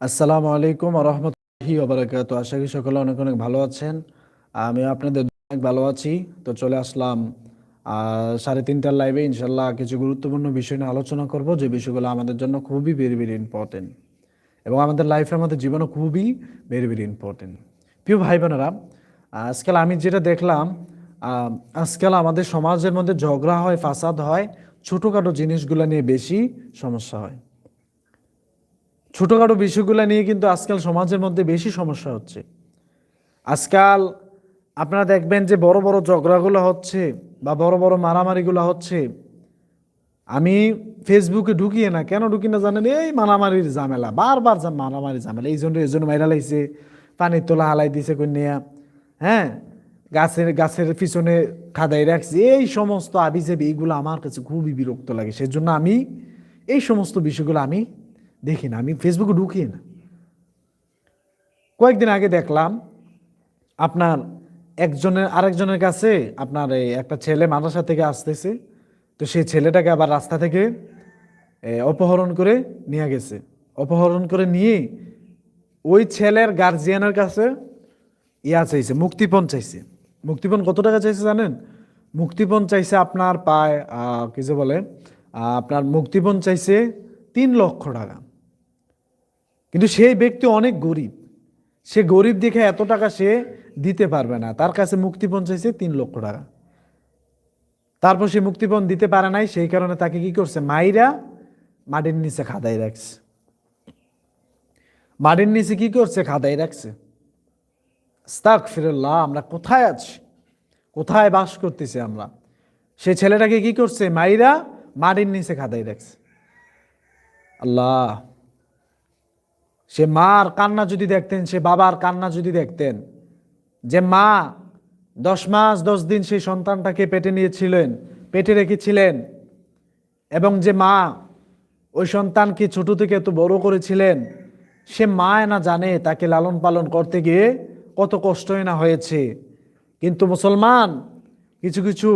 আসসালামু আলাইকুম রহমতুল্লাহি ওবরাকাত। আশা করি সকলে অনেক অনেক ভালো আছেন। আমি আপনাদের অনেক ভালো আছি। তো চলে আসলাম সাড়ে তিনটার লাইভে ইনশাল্লাহ কিছু গুরুত্বপূর্ণ বিষয় নিয়ে আলোচনা করব। যে বিষয়গুলো আমাদের জন্য খুবই ভেরি ভেরি ইম্পর্টেন্ট এবং আমাদের লাইফে আমাদের জীবনে খুবই ভেরি ভেরি ইম্পর্টেন্ট প্রিয় ভাই বোনেরা আজকাল আমি যেটা দেখলাম আজকাল আমাদের সমাজের মধ্যে ঝগড়া হয়, ফাসাদ হয়, ছোটোখাটো জিনিসগুলো নিয়ে বেশি সমস্যা হয়। ছোটোখাটো বিষয়গুলো নিয়ে কিন্তু আজকাল সমাজের মধ্যে বেশি সমস্যা হচ্ছে। আজকাল আপনারা দেখবেন যে বড় বড় ঝগড়াগুলো হচ্ছে বা বড় বড় মারামারিগুলো হচ্ছে। আমি ফেসবুকে ঢুকিয়ে না, কেন ঢুকি না জানেন? এই মারামারির ঝামেলা, বারবার মারামারি ঝামেলা। এই জন্য এই জন্য মাইরা লাইছে, পানির তোলা হালাই দিছে কন্যা হ্যাঁ? গাছের গাছের পিছনে খাদাই রাখছে, এই সমস্ত আবিজেবি এইগুলো আমার কাছে খুবই বিরক্ত লাগে। সেজন্য আমি এই সমস্ত বিষয়গুলো আমি দেখি না, আমি ফেসবুকে ঢুকিয়ে না। কয়েকদিন আগে দেখলাম, আপনার একজনের, আরেকজনের কাছে আপনার এই একটা ছেলে মাদ্রাসা থেকে আসতেছে, তো সেই ছেলেটাকে আবার রাস্তা থেকে অপহরণ করে নিয়ে গেছে। অপহরণ করে নিয়ে ওই ছেলের গার্জিয়ানের কাছে ইয়া চাইছে, মুক্তিপণ চাইছে। মুক্তিপণ কত টাকা চাইছে জানেন? মুক্তিপণ চাইছে আপনার পায় কি যে বলে আপনার মুক্তিপণ চাইছে তিন লক্ষ টাকা। কিন্তু সেই ব্যক্তি অনেক গরিব। সে গরিব দেখে এত টাকা সে দিতে পারবে না। তার কাছে মুক্তিপণ চাইছে তিন লক্ষ টাকা। তারপর সে মুক্তিপণ দিতে পারে নাই, সেই কারণে তাকে কি করছে? মাইরা মাটির নিচে খাদাই রাখছে। মাটির নিচে কি করছে? খাদাই রাখছে। স্তাক ফিরল্লাহ আমরা কোথায় আছি? কোথায় বাস করতেছি আমরা? সে ছেলেটাকে কি করছে? মাইরা মাটির নিচে খাদাই রাখছে। আল্লাহ সে মার কান্না যদি দেখতেন, সে বাবার কান্না যদি দেখতেন, যে মা দশ মাস দশ দিন সেই সন্তানটাকে পেটে নিয়েছিলেন, পেটে রেখেছিলেন, এবং যে মা ওই সন্তানকে ছোট থেকে এত বড় করেছিলেন, সে মা না জানে তাকে লালন পালন করতে গিয়ে কত কষ্টই না হয়েছে। কিন্তু মুসলমান, কিছু কিছু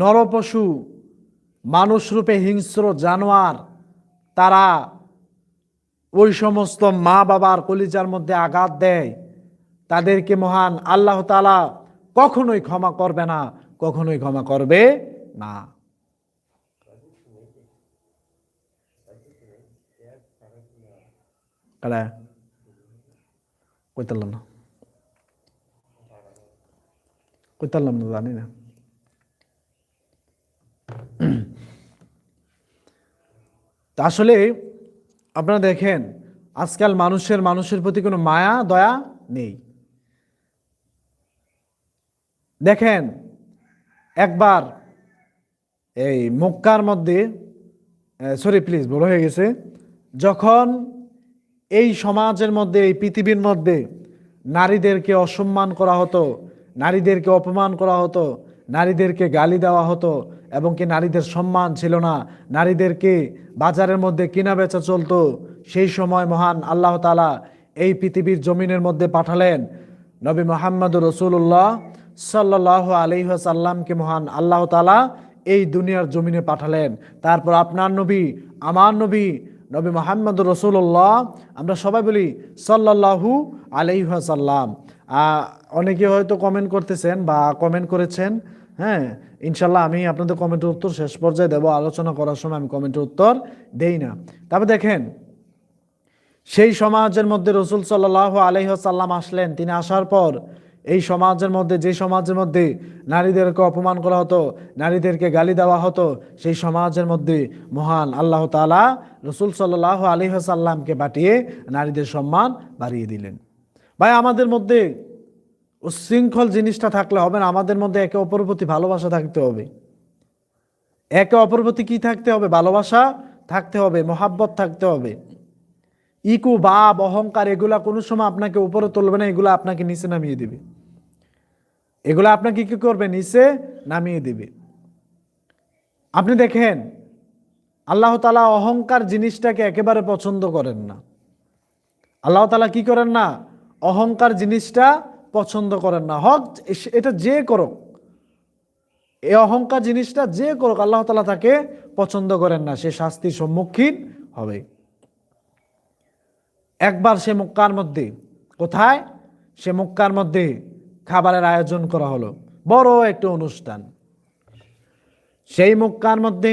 নরপশু, মানুষ রূপে হিংস্র জানোয়ার, তারা ওই সমস্ত মা বাবার কলিজার মধ্যে আঘাত দেয়। তাদেরকে মহান আল্লাহ তালা কখনোই ক্ষমা করবে না, কখনোই ক্ষমা করবে না। জানি না। আসলে আপনারা দেখেন, আজকাল মানুষের মানুষের প্রতি কোনো মায়া, দয়া নেই। দেখেন, একবার এই মক্কার মধ্যে সরি প্লিজ বড় হয়ে গেছে। যখন এই সমাজের মধ্যে, এই পৃথিবীর মধ্যে নারীদেরকে অসম্মান করা হতো, নারীদেরকে অপমান করা হতো নারীদেরকে গালি দেওয়া হতো এবং কি নারীদের সম্মান ছিল না। নারীদেরকে বাজারের মধ্যে কিনা বেচা চলতো। সেই সময় মহান আল্লাহ তালা এই পৃথিবীর জমিনের মধ্যে পাঠালেন নবী মোহাম্মদ রসুল্লাহ সাল্লাহ আলহাসাল্লামকে মহান আল্লাহ তালা এই দুনিয়ার জমিনে পাঠালেন। তারপর আপনার নবী, আমার নবী নবী মোহাম্মদ রসুল্লাহ আমরা সবাই বলি সাল্লাহু আলাইহাসাল্লাম অনেকে হয়তো কমেন্ট করতেছেন বা কমেন্ট করেছেন হ্যাঁ ইনশাল্লাহ আমি আপনাদের কমেন্টের উত্তর শেষ পর্যায়ে দেবো। আলোচনা করার সময় আমি কমেন্টের উত্তর দেই না। তারপর দেখেন, সেই সমাজের মধ্যে রসুল সাল্লাহ আলহ্লাম আসলেন, তিনি আসার পর এই সমাজের মধ্যে, যে সমাজের মধ্যে নারীদেরকে অপমান করা হতো, নারীদেরকে গালি দেওয়া হতো, সেই সমাজের মধ্যে মহান আল্লাহ তালা রসুল সাল্লাহ আলহ্লামকে পাঠিয়ে নারীদের সম্মান বাড়িয়ে দিলেন। ভাই, আমাদের মধ্যে উশৃঙ্খল জিনিসটা থাকলে হবে না, আমাদের মধ্যে একে অপর প্রতি ভালোবাসা থাকতে হবে। একে অপর প্রতি কি থাকতে হবে? ভালোবাসা থাকতে হবে, মহাব্বত থাকতে হবে। ইকু, বাপ, অহংকার, এগুলা কোনো সময় আপনাকে উপরে তুলবে না, এগুলো আপনাকে নিচে নামিয়ে দিবে। এগুলো আপনাকে কি করবে? নিচে নামিয়ে দিবে। আপনি দেখেন, আল্লাহ তালা অহংকার জিনিসটাকে একেবারে পছন্দ করেন না। আল্লাহ তালা কি করেন না? অহংকার জিনিসটা পছন্দ করেন না। হক এটা যে করুক এ অহংকার জিনিসটা যে করুক, আল্লাহ তালা তাকে পছন্দ করেন না, সে শাস্তির সম্মুখীন হবে। একবার সে মক্কার মধ্যে, কোথায়? সে মক্কার মধ্যে খাবারের আয়োজন করা হলো, বড় একটা অনুষ্ঠান। সেই মক্কার মধ্যে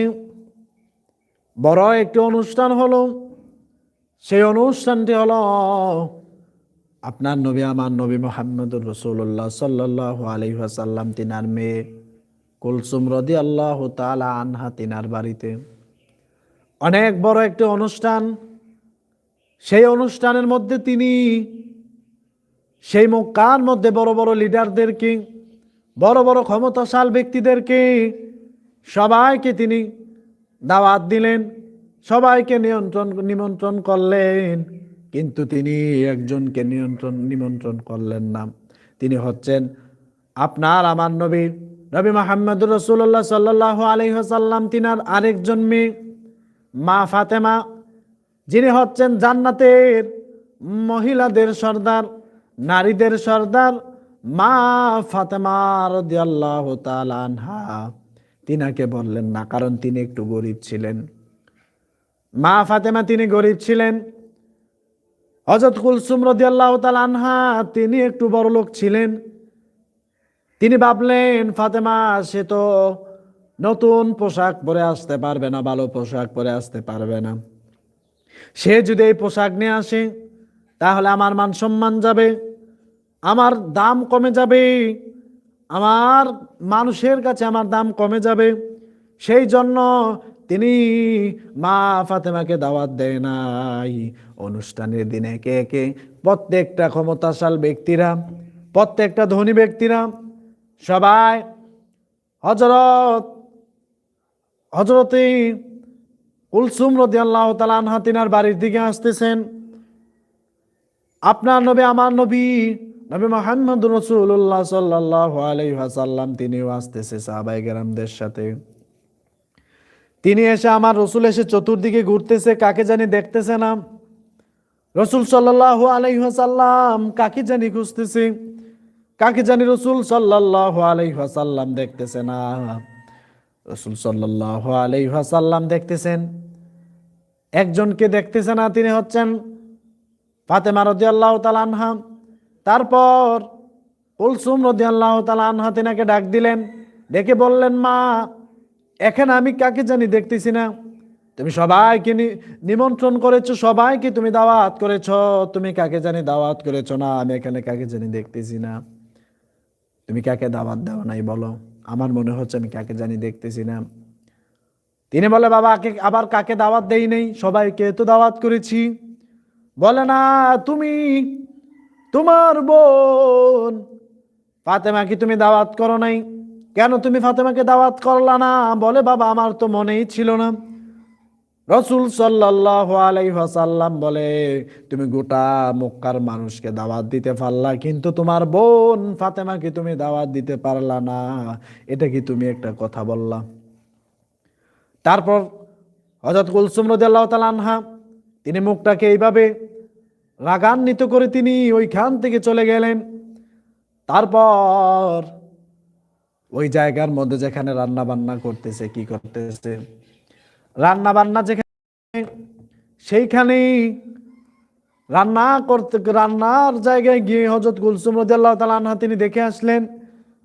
বড় একটি অনুষ্ঠান হলো, সেই অনুষ্ঠানটি হলো আপনার নবী আমার নবী মোহাম্মদুর রসুল্লাহ সাল্লাহ আলহাসাল্লাম তিনার মেয়ে কুলসুম রদি আল্লাহ তালা আনহা তিনার বাড়িতে। অনেক বড় একটি অনুষ্ঠান। সেই অনুষ্ঠানের মধ্যে তিনি সেই মক্কার মধ্যে বড় বড় লিডারদেরকে, বড় বড় ক্ষমতাশাল ব্যক্তিদেরকে সবাইকে তিনি দাওয়াত দিলেন, সবাইকে নিয়ন্ত্রণ, নিমন্ত্রণ করলেন। কিন্তু তিনি একজনকে নিয়ন্ত্রণ, নিমন্ত্রণ করলেন না। তিনি হচ্ছেন আপনার আমার নবী নবী মাহমুদুর রসুল্লাহ সাল্লাহ আলহিহাসাল্লাম তিনার আরেকজন মেয়ে, মা ফাতেমা। যিনি হচ্ছেন জান্নাতের মহিলাদের সর্দার, নারীদের সর্দার, মা ফাতেমা রদিয়াল্লাহ আনহা। তিনাকে বললেন না, কারণ তিনি একটু গরিব ছিলেন। মা ফাতেমা, তিনি গরিব ছিলেন। হজরত কুলসুম রদিয়াল্লাহ আনহা, তিনি একটু বড় লোক ছিলেন। তিনি ভাবলেন, ফাতেমা, সে তো নতুন পোশাক পরে আসতে পারবে না, ভালো পোশাক পরে আসতে পারবে না। সে যদি এই পোশাক নিয়ে আসে, তাহলে আমার মান সম্মান যাবে, আমার দাম কমে যাবে, আমার মানুষের কাছে আমার দাম কমে যাবে। সেই জন্য তিনি মা ফাতেমাকে দাওয়াত দেয় নাই। অনুষ্ঠানের দিনে একে একে প্রত্যেকটা ক্ষমতাশাল ব্যক্তিরা, প্রত্যেকটা ধনী ব্যক্তিরা, সবাই হজরত হজরতে কুলসুম রদি আল্লাহ তালানহা তিনার বাড়ির দিকে আসতেছেন। আপনার নবী, আমার নবী নবী মোহাম্মদ রসুল্লাহ সাল্লাহ আলাইহাসাল্লাম তিনিও আসতেছে সাহাবাই গেরামদের সাথে। তিনি এসে আমার রসুল এসে চতুর্দিকে ঘুরতেছে, কাকে জানি দেখতেছে না। রসুল সাল্লাহ আলাইহাসাল্লাম কাকে জানি খুঁজতেছি? কাকে জানি রসুল সাল্লাহ আলাইহাসাল্লাম দেখতেছে না। রসুল সাল্লাহ আলাইহাসাল্লাম দেখতেছেন। একজনকে দেখতেছে না, তিনি হচ্ছেন ফাতেমা রদি আল্লাহ আনহা। তারপর কুলসুম রদি আল্লাহ আনহা তিনাকে ডাক দিলেন, ডেকে বললেন, মা, এখানে আমি কাকে জানি দেখতেছি না? তুমি সবাইকে নিমন্ত্রণ করেছ, সবাইকে তুমি দাওয়াত করেছ। তুমি কাকে জানি দাওয়াত করেছ না, আমি এখানে কাকে জানি দেখতেছি না। তুমি কাকে দাওয়াত দাও নাই বলো, আমার মনে হচ্ছে আমি কাকে জানি দেখতেছি না। তিনি বলে, বাবা আবার কাকে দাওয়াত দেই নেই? সবাইকে তো দাওয়াত করেছি। বলে, না, তুমি, তোমার বোন। ফাতেমা কি তুমি দাওয়াত করো নাই? কেন তুমি ফাতেমাকে দাওয়াত করলা না? বলে, বাবা, আমার তো মনেই ছিল না। রসুল সাল্লাহ আলাইহাসাল্লাম বলে, তুমি গোটা মক্কার মানুষকে দাওয়াত দিতে পারলা, কিন্তু তোমার বোন ফাতেমাকে তুমি দাওয়াত দিতে পারলা না। এটা কি তুমি একটা কথা বললা? তারপর হজরত কুলসুম রদাল্লাহ তালানহা তিনি মুখটাকে এইভাবে রাগান্বিত করে তিনি ওইখান থেকে চলে গেলেন। তারপর ওই জায়গার মধ্যে যেখানে রান্না বান্না করতেছে, কি করতেছে? রান্না বান্না যেখানে, সেইখানেই রান্না করতে, রান্নার জায়গায় গিয়ে হজরত কুলসুম রদিয়াল্লাহ তালা তিনি দেখে আসলেন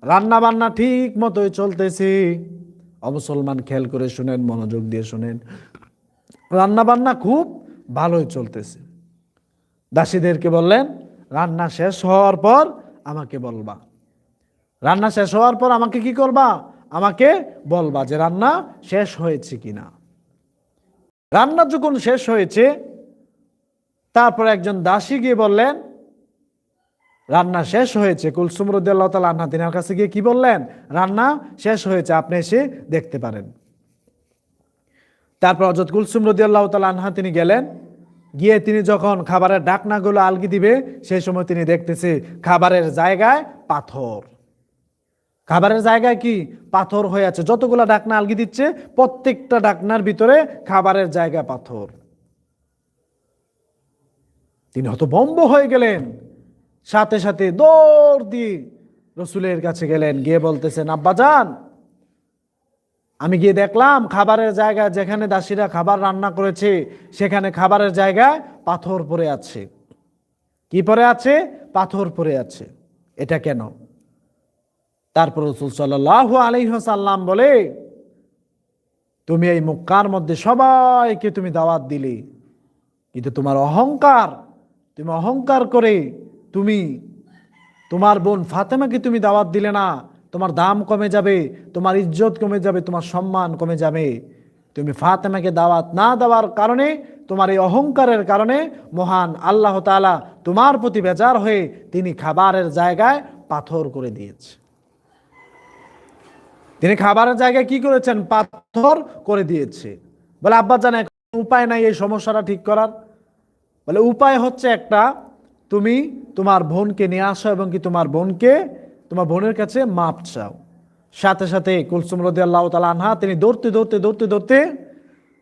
রান্না বান্না ঠিক মতোই চলতেছে। অমুসলমান খেয়াল করে শুনেন, মনোযোগ দিয়ে শুনেন। রান্না বান্না খুব ভালোই চলতেছে। দাসীদেরকে বললেন, রান্না শেষ হওয়ার পর আমাকে বলবা। রান্না শেষ হওয়ার পর আমাকে কি করবা? আমাকে বলবা যে রান্না শেষ হয়েছে কিনা। রান্না যখন শেষ হয়েছে, তারপর একজন দাসী গিয়ে বললেন, রান্না শেষ হয়েছে। কুলসুম রুদ্দাল্লাহ তাল তিনার কাছে গিয়ে কি বললেন, রান্না শেষ হয়েছে, আপনি এসে দেখতে পারেন। তারপর অজত কুলসুম রদিয়াল্লাহ তাল আনহা, তিনি গেলেন, গিয়ে তিনি যখন খাবারের ডাকনাগুলো আলগি দিবে, সেই সময় তিনি দেখতেছে খাবারের জায়গায় পাথর। খাবারের জায়গায় কি পাথর হয়ে আছে? যতগুলা ডাকনা আলগি দিচ্ছে, প্রত্যেকটা ডাকনার ভিতরে খাবারের জায়গা পাথর। তিনি হতবম্ব হয়ে গেলেন। সাথে সাথে দৌড় দিয়ে রসুলের কাছে গেলেন, গিয়ে বলতেছেন আব্বাজান আমি গিয়ে দেখলাম, খাবারের জায়গা যেখানে দাসীরা খাবার রান্না করেছে, সেখানে খাবারের জায়গায় পাথর পড়ে আছে। কি পরে আছে? পাথর পরে আছে। এটা কেন? তারপর রসুল সাল্লাহ আলহ্লাম বলে, তুমি এই মক্কার মধ্যে সবাইকে তুমি দাওয়াত দিলে, কিন্তু তোমার অহংকার, তুমি অহংকার করে তুমি, তোমার বোন ফাতেমাকে তুমি দাওয়াত দিলে না, তোমার দাম কমে যাবে, তোমার ইজ্জত কমে যাবে, তোমার সম্মান কমে যাবে। তুমি ফাতেমাকে দাওয়াত না দেওয়ার কারণে, তোমার এই অহংকারের কারণে মহান আল্লাহ তাআলা তোমার প্রতি বেজার হয়ে তিনি খাবারের জায়গায় পাথর করে দিয়েছে। তিনি খাবারের জায়গায় কি করেছেন? পাথর করে দিয়েছে। বলে, আব্বা জানে উপায় নাই এই সমস্যাটা ঠিক করার। বলে, উপায় হচ্ছে একটা, তুমি তোমার বোনকে নিয়ে আসো এবং কি তোমার বোনকে, তোমার বোনের কাছে মাপ চাও। সাথে সাথে কুলসুম রদি আল্লাহ তালা আনহা তিনি দৌড়তে দৌড়তে দৌড়তে দৌড়তে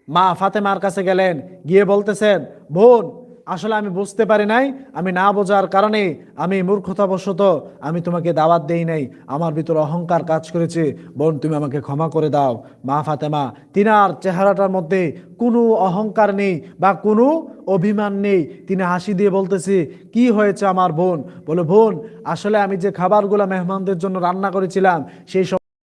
মা ফাতেমার কাছে গেলেন। গিয়ে বলতেছেন, বোন আসলে আমি বুঝতে পারি নাই, আমি না বোঝার কারণে আমি মূর্খতাবশত আমি তোমাকে দাওয়াত দেই নাই, আমার ভিতর অহংকার কাজ করেছে। বোন, তুমি আমাকে ক্ষমা করে দাও। মা ফাতেমা, তিনার চেহারাটার মধ্যে কোনো অহংকার নেই বা কোনো অভিমান নেই। তিনি হাসি দিয়ে বলতেছে, কি হয়েছে আমার বোন? বলে, বোন, আসলে আমি যে খাবারগুলো মেহমানদের জন্য রান্না করেছিলাম, সেই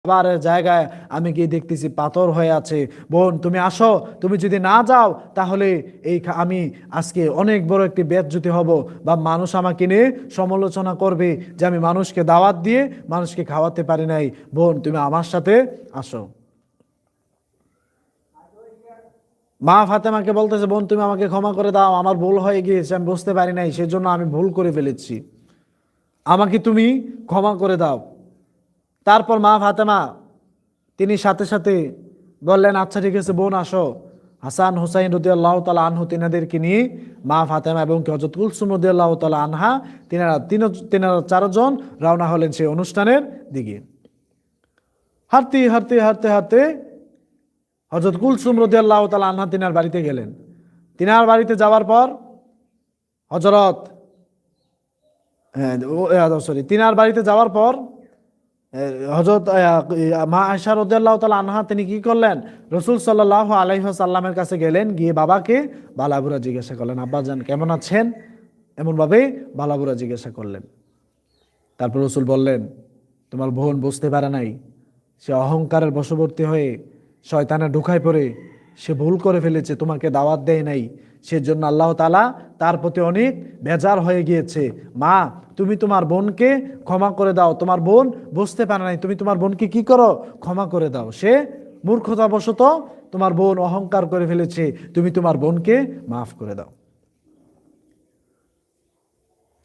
খাবারের জায়গায় আমি গিয়ে দেখতেছি পাথর হয়ে আছে। বোন, তুমি আসো, তুমি যদি না যাও, তাহলে এই আমি আজকে অনেক বড় একটি বেদজ্যোতি হব। বা মানুষ আমাকে নিয়ে সমালোচনা করবে যে আমি মানুষকে দাওয়াত দিয়ে মানুষকে খাওয়াতে পারি নাই। বোন, তুমি আমার সাথে আসো। মা ফাতেমাকে বলতেছে, বোন, তুমি আমাকে ক্ষমা করে দাও, আমার ভুল হয়ে গিয়েছে, আমি বুঝতে পারি নাই, সেজন্য আমি ভুল করে ফেলেছি। আমাকে তুমি ক্ষমা করে দাও। তারপর মা ফাতেমা, তিনি সাথে সাথে বললেন আচ্ছা ঠিক আছে, বোন, আসো। হাসান হুসাইন রদি আল্লাহ তালা আনহু তিনাদেরকে নিয়ে মা ফাতেমা এবং হজরত কুলসুম রদি আল্লাহ তালা আনহা তিনারা তিন, তিনারা চারজন রওনা হলেন সেই অনুষ্ঠানের দিকে। হাঁটতে হাঁটতে হাঁটতে হাঁটতে হজরত কুলসুম রদি আল্লাহ তালা আনহা তিনার বাড়িতে গেলেন। তিনার বাড়িতে যাওয়ার পর হজরত হ্যাঁ সরি, তিনার বাড়িতে যাওয়ার পর হজরত মা আয়সা রদাল্লাহ তালা আনহা, তিনি কি করলেন? রসুল সাল্লাহ আলাইসাল্লামের কাছে গেলেন, গিয়ে বাবাকে বালাবুরা জিজ্ঞাসা করলেন, আব্বা যান কেমন আছেন? এমনভাবে বালাবুরা জিজ্ঞাসা করলেন। তারপর রসুল বললেন, তোমার বোন বুঝতে পারে নাই। সে অহংকারের বশবর্তী হয়ে শয়তানে ঢুকায় পড়ে। সে ভুল করে ফেলেছে, তোমাকে দাওয়াত দেয় নাই। সেজন্য আল্লাহ তালা তার প্রতি অনেক বেজার হয়ে গিয়েছে। মা, তুমি তোমার বোনকে ক্ষমা করে দাও। তোমার বোন বুঝতে পারে নাই, তুমি তোমার বোনকে কি করো? ক্ষমা করে দাও। সে মূর্খতাবশত তোমার বোন অহংকার করে ফেলেছে। তুমি তোমার বোনকে মাফ করে দাও।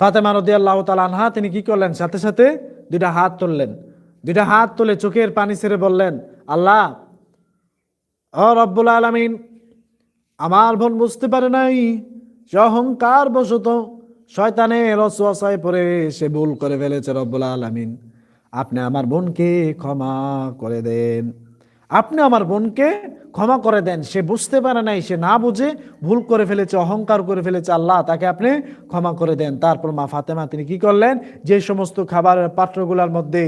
ফাতেমা রদি আল্লাহ আনহা, তিনি কি করলেন? সাথে সাথে দুইটা হাত তুললেন। দুইটা হাত তুলে চোখের পানি ছেড়ে বললেন, আল্লাহ, ও রব্বুল আলমিন আমার বোন বুঝতে পারে নাই সে অহংকার বশত শয়তানের রসওয়াসায় পড়ে সে ভুল করে ফেলেছে রব্বুল আলমিন। আপনি আমার বোনকে ক্ষমা করে দেন। আপনি আমার বোনকে ক্ষমা করে দেন। সে বুঝতে পারে নাই, সে না বুঝে ভুল করে ফেলেছে, অহংকার করে ফেলেছে, আল্লাহ তাকে আপনি ক্ষমা করে দেন। তারপর মা ফাতেমা, তিনি কি করলেন? যে সমস্ত খাবারের পাত্রগুলোর মধ্যে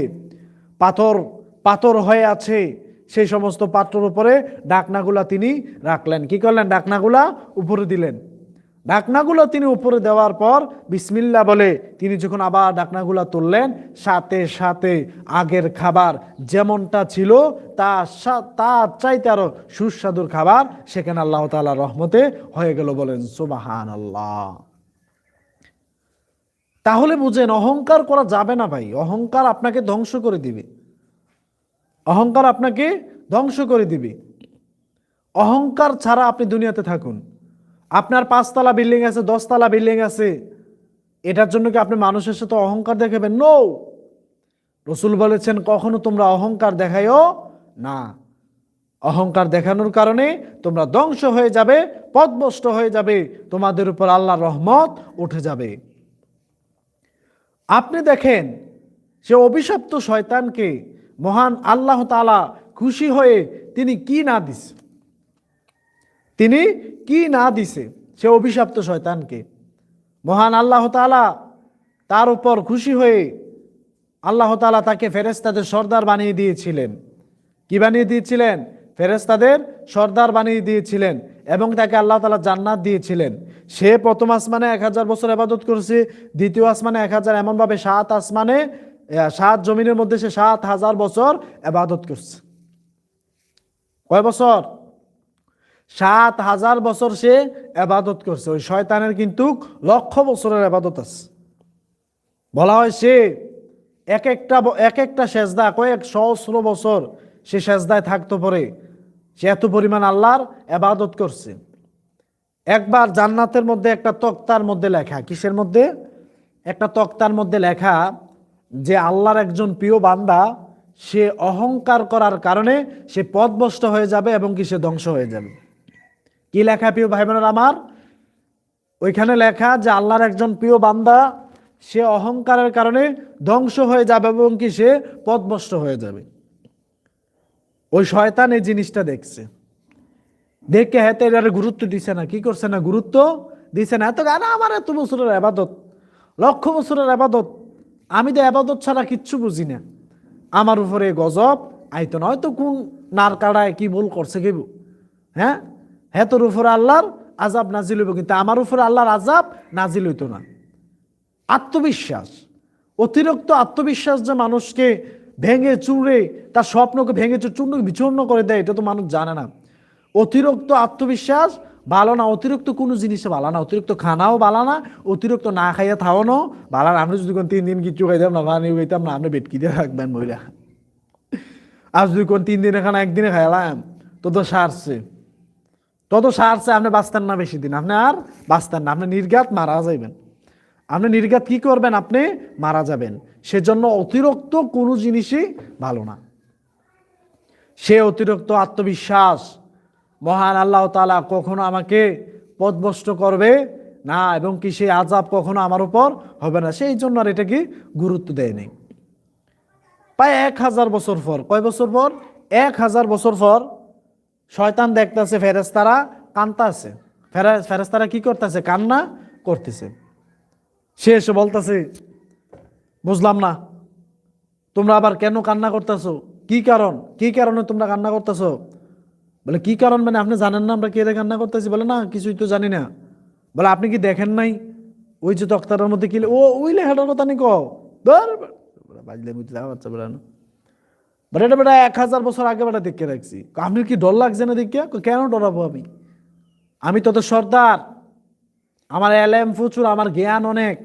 পাথর পাথর হয়ে আছে সেই সমস্ত পাত্রর উপরে ডাকনাগুলা তিনি রাখলেন। কি করলেন? ডাকনাগুলা উপরে দিলেন। ডাকনাগুলো তিনি উপরে দেওয়ার পর বিসমিল্লা বলে তিনি যখন আবার ডাকনাগুলা তুললেন, সাথে সাথে আগের খাবার যেমনটা ছিল, তা তার চাইতে আরও সুস্বাদুর খাবার সেখানে আল্লাহ তালা রহমতে হয়ে গেল বলেন সুবাহান আল্লাহ তাহলে বুঝেন, অহংকার করা যাবে না ভাই। অহংকার আপনাকে ধ্বংস করে দিবে। অহংকার আপনাকে ধ্বংস করে দিবে। অহংকার ছাড়া আপনি দুনিয়াতে থাকুন। আপনার পাঁচতলা বিল্ডিং আছে, দশতলা বিল্ডিং আছে। এটার জন্য কি আপনি মানুষের সাথে অহংকার দেখাবেন? নো রসুল বলেছেন, কখনো তোমরা অহংকার দেখাইও না। অহংকার দেখানোর কারণে তোমরা ধ্বংস হয়ে যাবে পদভষ্ট হয়ে যাবে, তোমাদের উপর আল্লাহর রহমত উঠে যাবে। আপনি দেখেন, সে অভিশপ্ত শয়তানকে মহান আল্লাহ তালা খুশি হয়ে তিনি কি না দিছে? তিনি কি না দিছে? সে অভিশপ্ত শয়তানকে। মহান আল্লাহ তালা তার উপর খুশি হয়ে আল্লাহ তালা তাকে ফেরেস্তাদের সর্দার বানিয়ে দিয়েছিলেন। কি বানিয়ে দিয়েছিলেন? ফেরেস্তাদের সর্দার বানিয়ে দিয়েছিলেন এবং তাকে আল্লাহ তালা জান্নাত দিয়েছিলেন। সে প্রথম আসমানে এক হাজার বছর আবাদত করেছে, দ্বিতীয় আসমানে এক হাজার, এমনভাবে সাত আসমানে সাত জমিনের মধ্যে সে সাত হাজার বছর আবাদত করছে। কয় বছর? সাত হাজার বছর সে আবাদত করছে। ওই শয়তানের কিন্তু লক্ষ বছরের আবাদত আছে। বলা হয় সে এক একটা এক একটা সেজদা, কয়েক সহস্র বছর সে সেজদায় থাকতো পরে সে এত পরিমাণ আল্লাহর আবাদত করছে। একবার জান্নাতের মধ্যে একটা তক্তার মধ্যে লেখা, কিসের মধ্যে? একটা তক্তার মধ্যে লেখা যে আল্লাহর একজন প্রিয় বান্দা, সে অহংকার করার কারণে সে পথভ্রষ্ট হয়ে যাবে এবং কি সে ধ্বংস হয়ে যাবে। কি লেখা প্রিয় ভাই বোনেরা আমার? ওইখানে লেখা যে আল্লাহর একজন প্রিয় বান্দা, সে অহংকারের কারণে ধ্বংস হয়ে যাবে এবং কি সে পথভ্রষ্ট হয়ে যাবে। ওই শয়তান এই জিনিসটা দেখছে। দেখে হ্যাঁ এটার গুরুত্ব দিছে না, কি করছে না? গুরুত্ব দিছে না। এত আমার এত বছরের আবাদত, লক্ষ বছরের আবাদত। আমি তো আবাদত ছাড়া কিচ্ছু বুঝি না। আমার উপরে গজব আইতো নয় তো কোন নার কাড়ায় কি ভুল করছে কি হ্যাঁ? হ্যাঁ তোর উপরে আল্লাহর আজাব নাজিল হইব কিন্তু আমার উপরে আল্লাহর আজাব নাজিল হইতো না। আত্মবিশ্বাস, অতিরিক্ত আত্মবিশ্বাস যে মানুষকে ভেঙে চুড়ে তার স্বপ্নকে ভেঙে চুর- চূর্ণ, বিচূর্ণ করে দেয়, এটা তো মানুষ জানে না। অতিরিক্ত আত্মবিশ্বাস ভালো না, অতিরিক্ত কোনো জিনিসে ভালো না, অতিরিক্ত খানাও ভালো না, অতিরিক্ত না খাইয়া থাওয়ানো ভালো না আপনি যদি কোন তিন দিন কিছু খাইতাম না পানি খাইতাম না আপনি বেটকি দিয়ে রাখবেন মহিলা। আর যদি কোন তিন দিনে খানা একদিনে খাইলাম, তো তো সারছে। তত সারছে, আপনি বাঁচতেন না বেশি দিন। আপনি আর বাঁচতেন না, আপনি নির্ঘাত মারা যাইবেন। আপনি নির্ঘাত কি করবেন? আপনি মারা যাবেন। সেজন্য অতিরিক্ত কোনো জিনিসই ভালো না। সে অতিরিক্ত আত্মবিশ্বাস মহান আল্লাহ তালা কখনো আমাকে পথভ্রষ্ট করবে না এবং কি সেই আজাব কখনো আমার উপর হবে না। সেই জন্য আর এটাকে গুরুত্ব দেয়নি প্রায় এক হাজার বছর পর, কয় বছর পর? এক হাজার বছর পর শয়তান দেখতেছে ফেরেস্তারা কান্তাছে ফেরেস্তারা কি করতেছে? কান্না করতেছে। সে এসে বলতেছে, বুঝলাম না। তোমরা আবার কেন কান্না করতেছো? কি কারণ? কি কারণে তোমরা কান্না করতেছো? বলে, কি কারণ? মানে আপনি জানেন না আমরা কে রে কান্না করতেছি? বলে, না, কিছুই তো জানি না। বলে, আপনি কি দেখেন নাই? ওই যে তক্তারের মধ্যে কি ও, ওই লেখাটার কথা নি কও। বাজলে বুঝতে বাচ্চা এটা বেটা এক হাজার বছর আগে বেটা দেখে রাখছি। আপনি কি ডর লাগছে না দেখে কেন ডরাবো আমি? আমি তো তো সর্দার। আমার এলএম প্রচুর, আমার জ্ঞান অনেক।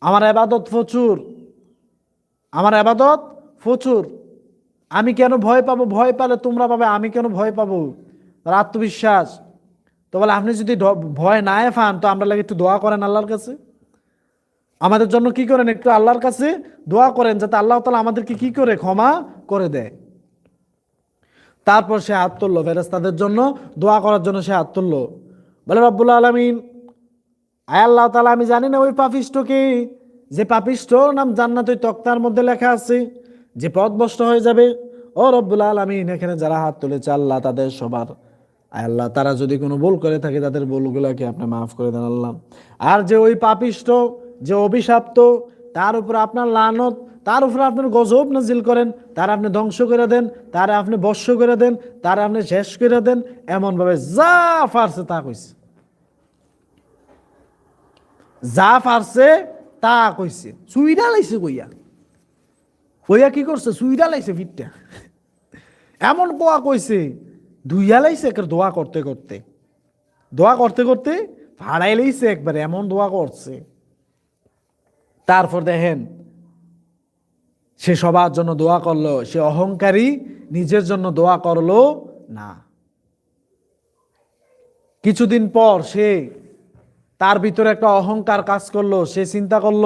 আমার আবাদত প্রচুর। আমার আবাদত প্রচুর। আমি কেন ভয় পাবো? ভয় পালে তোমরা পাবে, আমি কেন ভয় পাবো? তার আত্মবিশ্বাস তো বলে, আপনি যদি ভয় না পান, তো আমরা লাগে একটু দোয়া করেন আল্লাহর কাছে। আমাদের জন্য কি করেন? একটু আল্লাহর কাছে দোয়া করেন, যাতে আল্লাহ তালা আমাদেরকে কি করে? ক্ষমা করে দেয়। তারপর সে হাত তুললো ফেরেস্তাদের জন্য দোয়া করার জন্য সে হাত তুললো। বলে, রব্বুল আলমিন, আয় আল্লাহ তালা, আমি জানি না ওই পাপিষ্টকে যে পাপিষ্ট নাম জান্নাত ওই তক্তার মধ্যে লেখা আছে। যে পথভ্রষ্ট হয়ে যাবে, ও রব্বুল আলমিন, এখানে যারা হাত তুলেছে আল্লাহ, তাদের সবার আল্লাহ, তারা যদি কোনো ভুল করে থাকে, তাদের ভুলগুলোকে আপনি মাফ করে দেন আল্লাহ। আর যে ওই পাপিষ্ট, যে অভিশাপ্ত, তার উপর আপনার লানত, তার উপরে আপনার গজব নাজিল করেন, তার আপনি ধ্বংস করে দেন, তার আপনি বর্ষ করে দেন, তার আপনি শেষ করে দেন, এমনভাবে যা ফারছে তা কইছে। যা পারছে তা কইছে। সুইডা লাইছে কইয়া। কইয়া কি করছে? সুইডা লাইছে ফিটটা এমন কোয়া কইছে, ধুইয়া লাইছে একের দোয়া করতে করতে। দোয়া করতে করতে ভাড়াই লাইছে একবারে, এমন দোয়া করছে। তারপর দেখেন, সে সবার জন্য দোয়া করল, সে অহংকারী, নিজের জন্য দোয়া করল না। কিছুদিন পর সে তার ভিতরে একটা অহংকার কাজ করল, সে চিন্তা করল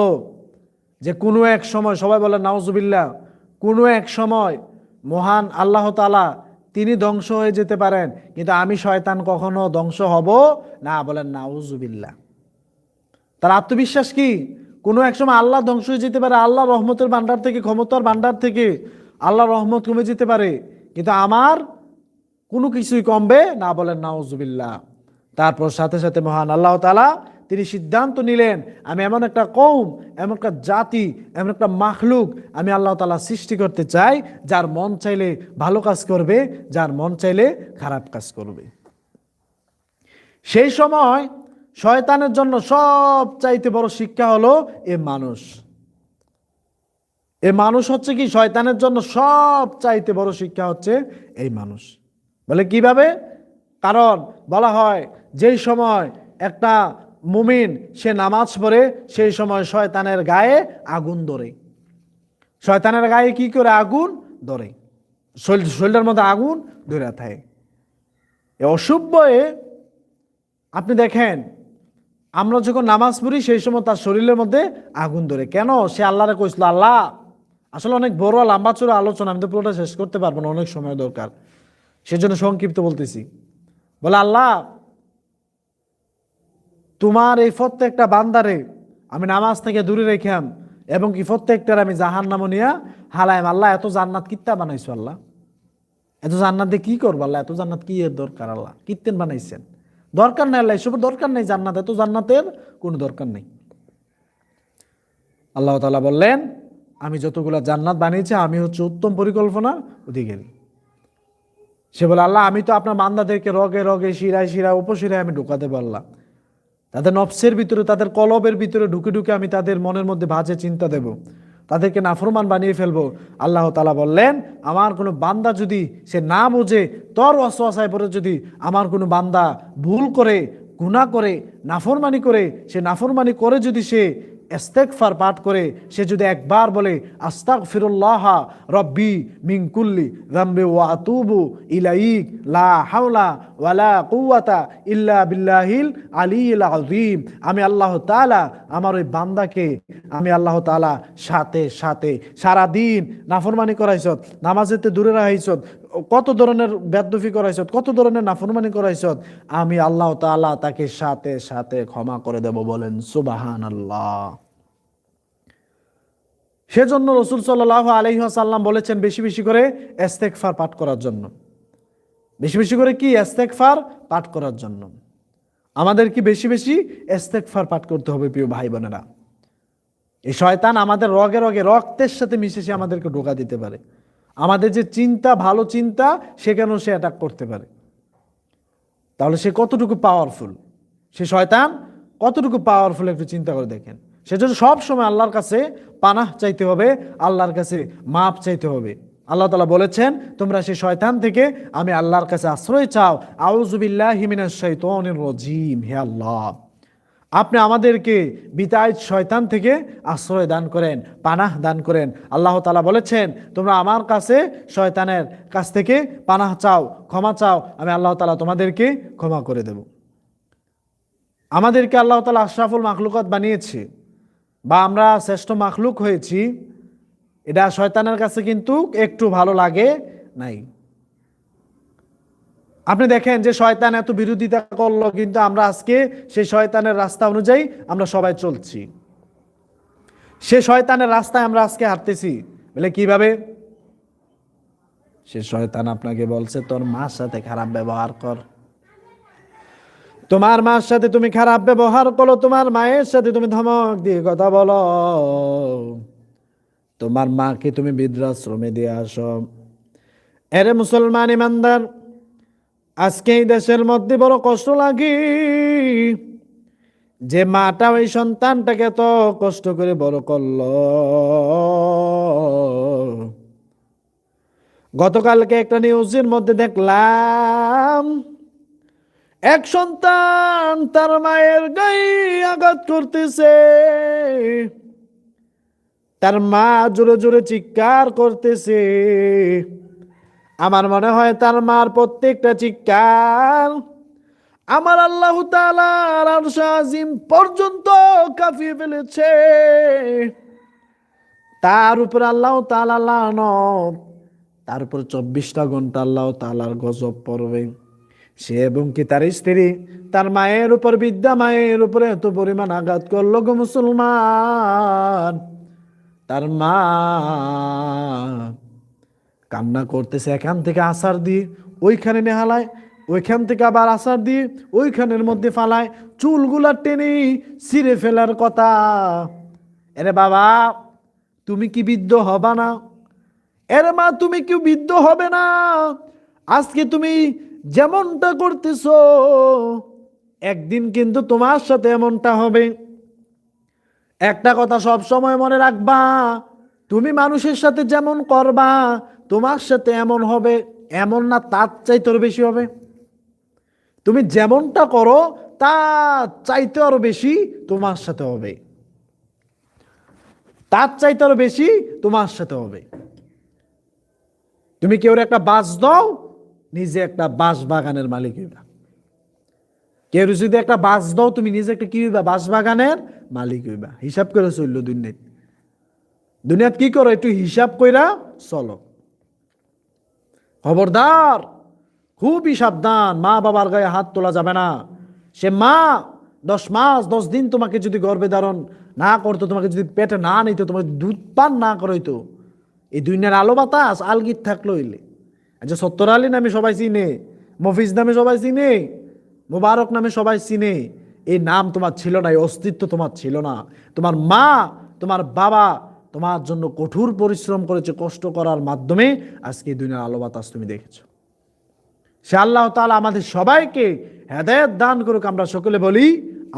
যে কোনো এক সময়, সবাই বলে নাউজুবিল্লা কোনো এক সময় মহান আল্লাহ তালা তিনি ধ্বংস হয়ে যেতে পারেন, কিন্তু আমি শয়তান কখনো ধ্বংস হব না, বলেন নাউজুবিল্লা তার আত্মবিশ্বাস কি? কোনো এক সময় আল্লাহ ধ্বংস হয়ে যেতে পারে, আল্লাহ রহমতের ভান্ডার থেকে, ক্ষমতার ভান্ডার থেকে আল্লাহ রহমত কমে যেতে পারে, কিন্তু আমার কোনো কিছুই কমবে না, বলেন নাউজুবিল্লা তারপর সাথে সাথে মহান আল্লাহ তালা তিনি সিদ্ধান্ত নিলেন, আমি এমন একটা কৌম এমন একটা জাতি, এমন একটা মাখলুক আমি আল্লাহ তালা সৃষ্টি করতে চাই, যার মন চাইলে ভালো কাজ করবে, যার মন চাইলে খারাপ কাজ করবে। সেই সময় শয়তানের জন্য সব চাইতে বড় শিক্ষা হলো এ মানুষ। এ মানুষ হচ্ছে কি? শয়তানের জন্য সব চাইতে বড় শিক্ষা হচ্ছে এই মানুষ। বলে কীভাবে? কারণ বলা হয়, যেই সময় একটা মুমিন, সে নামাজ পড়ে, সেই সময় শয়তানের গায়ে আগুন ধরে। শয়তানের গায়ে কি করে? আগুন ধরে। শরীর শরীরের মধ্যে আগুন ধরে থাকে। এ অসভ্যে আপনি দেখেন, আমরা যখন নামাজ পড়ি, সেই সময় তার শরীরের মধ্যে আগুন ধরে। কেন? সে আল্লাহরে কইছিল আল্লাহ, আসলে অনেক বড় লম্বা চূড়া আলোচনা, আমি তো পুরোটা শেষ করতে পারব না, অনেক সময় দরকার। সেজন্য সংক্ষিপ্ত বলতেছি। বলে, আল্লাহ তোমার এই প্রত্যেকটা বান্দারে আমি নামাজ থেকে দূরে রেখাম এবং কি প্রত্যেকটার আমি জাহান নাম নিয়া হালাইম আল্লাহ, এত জান্নাত কিত্তা বানাইছো আল্লাহ? এত জান্নাত দিয়ে কী করব আল্লাহ? এত জান্নাত কি এর দরকার আল্লাহ? কীর্তেন বানাইছেন। দরকার নাই আল্লাহ, এসবের দরকার নেই জান্নাত। এত জান্নাতের কোনো দরকার নেই। আল্লাহ তালা বললেন, আমি যতগুলো জান্নাত বানিয়েছি, আমি হচ্ছে উত্তম পরিকল্পনা অধিকারী। সে বলে, আল্লাহ, আমি তো আপনার বান্দাদেরকে রগে রগে শিরায় শিরায়, উপশিরায় আমি ঢুকাতে পারলাম। তাদের নফসের ভিতরে, তাদের কলবের ভিতরে ঢুকে ঢুকে আমি তাদের মনের মধ্যে ভাজে চিন্তা দেব। তাদেরকে নাফরমান বানিয়ে ফেলব। আল্লাহ তালা বললেন, আমার কোনো বান্দা যদি সে না বোঝে, তর অসহায় পরে যদি আমার কোনো বান্দা ভুল করে গুণা করে, নাফরমানি করে, সে নাফরমানি করে যদি সে এস্তেকফার পাঠ করে সে যদি একবার বলে আস্তাক ফিরুল্লাহ রব্বি মিঙ্কুল্লি রাম্বে ওয়া আতুবু ইলাইক, লা ওয়ালা কুওয়াতা ইল্লা বিল্লাহিল আলিল আযীম। আমি আল্লাহ তাআলা আমার ওই বান্দাকে, আমি আল্লাহ তাআলা সাথে সাথে সারা দিন নাফরমানি করাইছত নামাজেতে দূরে রাখাইছত, কত ধরনের বেদফি করাইছত, কত ধরনের নাফরমানি করাইছত, আমি আল্লাহ তাআলা তাকে সাথে সাথে ক্ষমা করে দেব বলেন, সুবহানাল্লাহ। সেজন্য রসুল সাল্লাহ আলহিহাসাল্লাম বলেছেন বেশি বেশি করে এস্তেকফার পাঠ করার জন্য। বেশি বেশি করে কি? এস্তেকফার পাঠ করার জন্য। আমাদের কি বেশি বেশি এস্তেকফার পাঠ করতে হবে প্রিয় ভাই বোনেরা এই শয়তান আমাদের রগে রগে রক্তের সাথে মিশে সে আমাদেরকে ঢোকা দিতে পারে। আমাদের যে চিন্তা, ভালো চিন্তা সেখানেও সে অ্যাটাক করতে পারে? তাহলে সে কতটুকু পাওয়ারফুল সে শয়তান কতটুকু পাওয়ারফুল একটু চিন্তা করে দেখেন। সেজন্য সব সময় আল্লাহর কাছে পানাহ চাইতে হবে, আল্লাহর কাছে মাপ চাইতে হবে। আল্লাহ তালা বলেছেন, তোমরা সেই শয়তান থেকে আমি আল্লাহর কাছে আশ্রয় চাও। আউজুবিল্লাহ হিমিনা রজিম, হে আল্লাহ। আপনি আমাদেরকে বিতায় শয়তান থেকে আশ্রয় দান করেন, পানাহ দান করেন। আল্লাহ তালা বলেছেন, তোমরা আমার কাছে শয়তানের কাছ থেকে পানাহ চাও, ক্ষমা চাও। আমি আল্লাহ তালা তোমাদেরকে ক্ষমা করে দেব। আমাদেরকে আল্লাহ তালা আশরাফুল মাখলুকাত বানিয়েছে। বা আমরা শ্রেষ্ঠ মাখলুক হয়েছি, এটা শয়তানের কাছে কিন্তু একটু ভালো লাগে নাই। আপনি দেখেন যে শয়তান এত বিরোধিতা করল, কিন্তু আমরা আজকে সেই শয়তানের রাস্তা অনুযায়ী আমরা সবাই চলছি। সে শয়তানের রাস্তায় আমরা আজকে হাঁটতেছি, বলে কীভাবে? সে শয়তান আপনাকে বলছে, তোর মার সাথে খারাপ ব্যবহার কর। তোমার মার সাথে তুমি খারাপ ব্যবহার করো, তোমার মায়ের সাথে তুমি ধমক দিয়ে কথা বলো। তোমার মাকে তুমি বৃদ্ধাশ্রমে দিয়ে আসো। এরে মুসলমান ইমানদার, আজকে এই দেশের মধ্যে বড় কষ্ট লাগে। যে মাটা ওই সন্তানটাকে তো কষ্ট করে বড় করল। গতকালকে একটা নিউজের মধ্যে দেখলাম এক সন্তান তার মায়ের গায়ে আঘাত করতেছে। তার মা জোরে জোরে চিৎকার করতেছে। আমার মনে হয় তার মার প্রত্যেকটা চিৎকার আমার আল্লাহ তালার পর্যন্ত কাঁপিয়ে ফেলেছে। তার উপর আল্লাহ তালা তার উপর চব্বিশটা ঘণ্টা আল্লাহ তালার গজব পড়বে। সে এবং কি তার স্ত্রী? তার মায়ের উপর বিদ্যা, মায়ের উপরে এত পরিমাণ আঘাত করল গো মুসলমান। তার মা কান্না করতেছে, এখান থেকে আসার দিয়ে ওইখানে নেহালায়, ওইখান থেকে আবার আসার দিয়ে ওইখানের মধ্যে ফালায়, চুলগুলা টেনে ছিঁড়ে ফেলার কথা। এরে বাবা, তুমি কি বৃদ্ধ হবা না? এরে মা, তুমি কি বৃদ্ধ হবে না? আজকে তুমি যেমনটা করতেছ, একদিন কিন্তু তোমার সাথে এমনটা হবে। একটা কথা সব সময় মনে রাখবা, তুমি মানুষের সাথে যেমন করবা, তোমার সাথে এমন হবে, এমন না তার চাইতে বেশি হবে। তুমি যেমনটা করো তা চাইতে আরও বেশি তোমার সাথে হবে। তার চাইতে আরও বেশি তোমার সাথে হবে। তুমি কেউ একটা বাস দাও? নিজে একটা বাস বাগানের মালিক হইবা। কেউ যদি একটা বাস দাও, তুমি নিজে একটা কি হইবা? বাস বাগানের মালিক হইবা। হিসাব করে চলল দুনিয়াত দুনিয়াত কি করো? একটু হিসাব কইরা চলো। খবরদার, খুবই সাবধান। মা বাবার গায়ে হাত তোলা যাবে না। সে মা, দশ মাস, দশ দিন তোমাকে যদি গর্ভে ধারণ না করতো, তোমাকে যদি পেটে না নিত, তোমাকে দুধ পান না করইতো, এই দুনিয়ার আলো বাতাস আলগিত থাকল হইলে। আচ্ছা সত্তর আলী নামে সবাই চিনে, মফিজ নামে সবাই চিনে, মোবারক নামে সবাই চিনে, এই নাম তোমার ছিল না, এই অস্তিত্ব তোমার ছিল না। তোমার মা, তোমার বাবা তোমার জন্য কঠোর পরিশ্রম করেছে কষ্ট করার মাধ্যমে আজকে দুনিয়ার আলো বাতাস তুমি দেখেছ। সে আল্লাহ তাআলা আমাদের সবাইকে হেদায়ত দান করুক, আমরা সকলে বলি,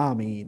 আমিন।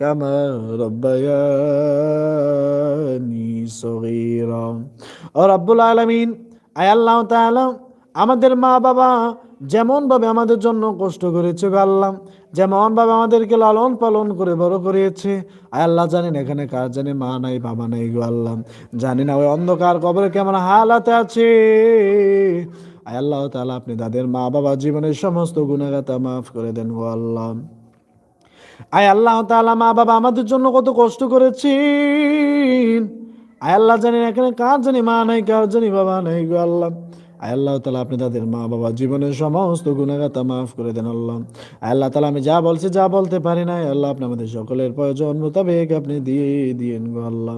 كما ربياني صغيرا رب العالمين আয় আল্লাহ তাআলা আমাদের মা বাবা যেমন ভাবে আমাদের জন্য কষ্ট করেছে গো আল্লাহ যেমন ভাবে আমাদেরকে লালন পালন করে বড় করিয়েছে আয় আল্লাহ জানেন এখানে কার জানে মা নাই বাবা নাই গো আল্লাহ জানি না ওই অন্ধকার কবরে কেমন হালাতে আছে আয় আল্লাহ তাআলা আপনি তাদের মা বাবা জীবনের সমস্ত গুণাগাতা মাফ করে দেন গো আল্লাহ আয় আল্লাহ তালা মা বাবা আমাদের জন্য কত কষ্ট করেছেন। আয় আল্লাহ জানেন এখানে কার জানি মা নাই, কার জানি বাবা নাই গো আল্লাহ। আয় আল্লাহ তালা আপনি তাদের মা বাবা জীবনের সমস্ত গুণাগাতা মাফ করে দেন আল্লাহ। আয় আল্লাহ তালা আমি যা বলছি যা বলতে পারি না আল্লাহ আপনি আমাদের সকলের প্রয়োজন মোতাবেক আপনি দিয়ে দিয়েন গো আল্লাহ।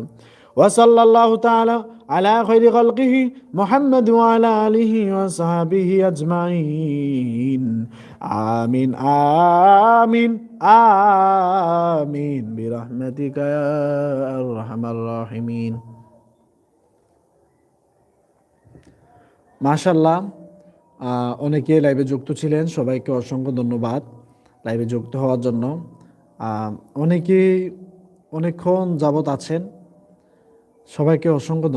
وصلى الله تعالى على خير خلقه محمد وعلى آله وصحبه أجمعين آمين آمين آمين برحمتك يا أرحم الراحمين মাশাল্লাহ আহ, অনেকে লাইভে যুক্ত ছিলেন সবাইকে অসংখ্য ধন্যবাদ লাইভে যুক্ত হওয়ার জন্য আহ, অনেকেই অনেকক্ষণ যাবত আছেন সবাইকে অসংখ্য